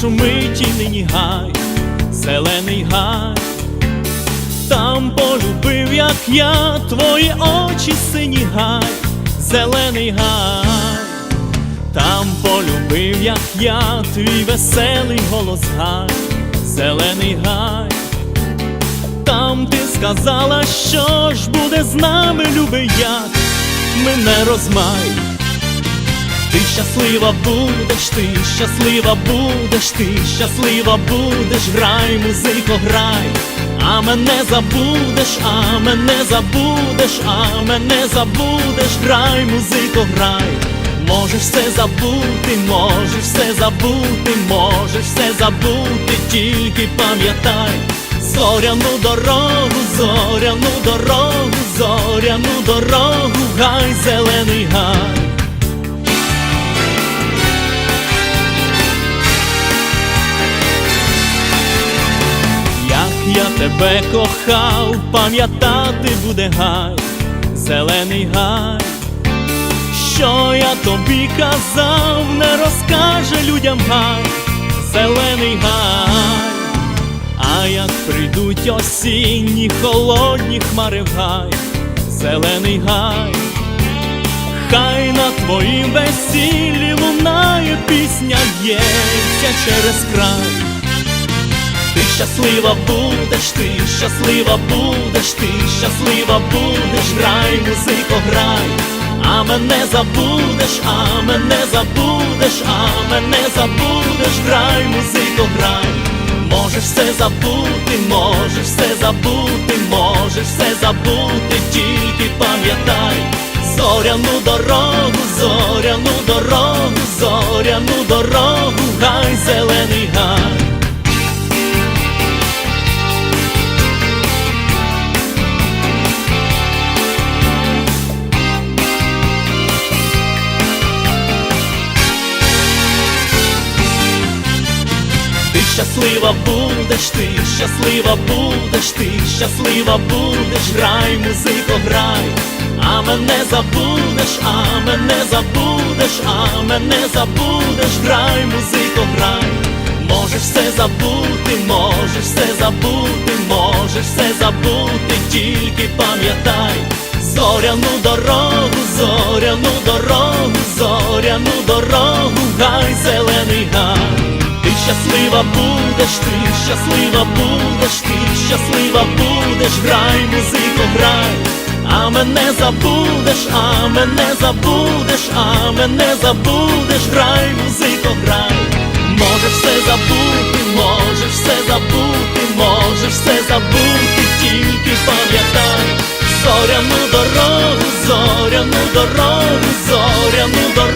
шумить і нині гай, зелений гай, там полюбив, як я, твої очі сині гай, зелений гай, там полюбив, як я, твій веселий голос гай, зелений гай. Там ти сказала, що ж буде з нами, любий як мене розмай. Ти щаслива будеш, ти щаслива будеш, ти щаслива будеш, грай, музико, грай, а мене забудеш, а мене забудеш, а мене забудеш, грай, музико, грай. Можеш все забути, можеш все забути, можеш все забути, тільки пам'ятай. Зоряну дорогу, зоряну дорогу, зоряну дорогу, гай, зелений гай. Я тебе кохав, пам'ятати буде гай, зелений гай, що я тобі казав, не розкаже людям гай, зелений гай, а як прийдуть осінні холодні хмари в гай, зелений гай, хай на твоїм весіллі лунає пісня, ється через край. Ти щаслива будеш, ти щаслива будеш, ти щаслива будеш, грай, музико, грай, а мене забудеш, а мене забудеш, а мене забудеш, грай, музико, грай, можеш все забути, можеш все забути, можеш все забути, тільки пам'ятай, зоряну дорогу, Ти щаслива будеш, ти щаслива будеш, ти щаслива будеш, грай, музико, грай, а мене забудеш, а мене забудеш, а мене забудеш, грай, музико, грай, можеш все забути, можеш все забути, можеш все забути, тільки пам'ятай, зоряну дорогу, зоряну дорогу, зоряну дорогу, щаслива будеш, ти щаслива будеш, ти щаслива будеш, грай, музико, грай, а мене забудеш, а мене забудеш, а мене забудеш, грай, музико, грай, можеш все забути, можеш все забути, можеш все забути, тільки пам'ятай, зоряну дорогу, зоряну дорогу, зоряну дорогу.